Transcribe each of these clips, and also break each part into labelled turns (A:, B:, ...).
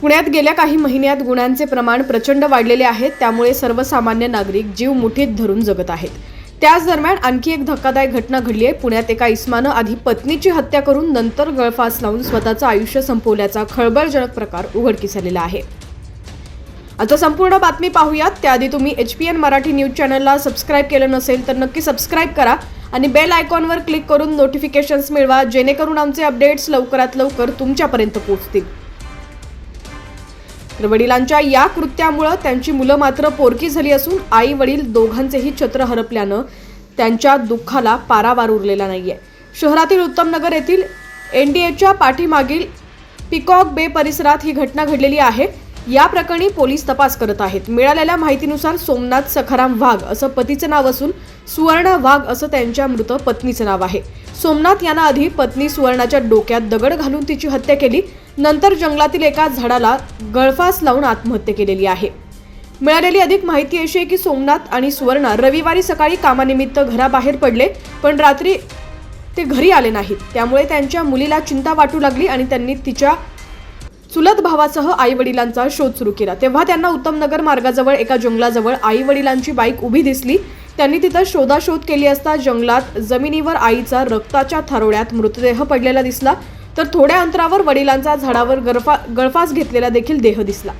A: पुण्यात गेल्या काही महिन्यात गुन्ह्यांचे प्रमाण प्रचंड वाढलेले आहे त्यामुळे सर्वसामान्य नागरिक जीव मुठीत धरून जगत आहेत. त्याच दरम्यान आणखी एक धक्कादायक घटना घडली आहे. पुण्यात एका इस्मानं आधी पत्नीची हत्या करून नंतर गळफास लावून स्वतःचं आयुष्य संपवल्याचा खळबळजनक प्रकार उघडकीस आलेला आहे. आता संपूर्ण बातमी पाहूयात. त्याआधी तुम्ही H P N Marathi news चॅनलला सबस्क्राईब केलं नसेल तर नक्की सबस्क्राईब करा आणि बेल आयकॉनवर क्लिक करून नोटिफिकेशन्स मिळवा जेणेकरून आमचे अपडेट्स लवकरात लवकर तुमच्यापर्यंत पोहोचतील. तर वडिलांच्या या कृत्यामुळं त्यांची मुलं मात्र पोरकी झाली असून आई वडील दोघांचेही छत्र हरपल्यानं त्यांच्या दुःखाला पारावार उरलेला नाहीये. शहरातील उत्तमनगर येथील एन डी एच्या पाठीमागील पिकॉक बे परिसरात ही घटना घडलेली आहे. या प्रकरणी पोलीस तपास करत आहेत. मिळालेल्या माहितीनुसार सोमनाथ सखाराम वाघ असं पतीचं नाव असून सुवर्ण वाघ असं त्यांच्या मृत पत्नीचं नाव आहे. सोमनाथ यांना आधी पत्नी सुवर्णाच्या डोक्यात दगड घालून तिची हत्या केली. नंतर जंगलातील एका झाडाला गळफास लावून आत्महत्या केलेली आहे. मिळालेली अधिक माहिती अशी आहे की सोमनाथ आणि सुवर्णा रविवारी सकाळी कामानिमित्त घराबाहेर पडले पण रात्री ते घरी आले नाहीत. त्यामुळे त्यांच्या मुलीला चिंता वाटू लागली आणि त्यांनी तिच्या चुलत भावासह आई वडिलांचा शोध सुरू केला. तेव्हा त्यांना उत्तमनगर मार्गाजवळ एका जंगलाजवळ आई वडिलांची बाईक उभी दिसली. त्यांनी तिथं शोधाशोध केली असता जंगलात जमिनीवर आईचा रक्ताच्या थारोळ्यात मृतदेह पडलेला दिसला. तर थोड्या अंतरावर वडिलांचा झाडावर गळफा गळफास घेतलेला देखील देह दिसला.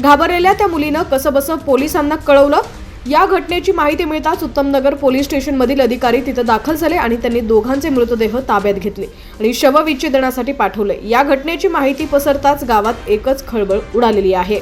A: घाबरलेल्या त्या मुलीनं कसंबसं पोलिसांना कळवलं. या घटनेची माहिती मिळताच उत्तमनगर पोलीस स्टेशनमधील अधिकारी तिथं दाखल झाले आणि त्यांनी दोघांचे मृतदेह ताब्यात घेतले आणि शवविच्छेदनासाठी पाठवले. या घटनेची माहिती पसरताच गावात एकच खळबळ उडालेली आहे.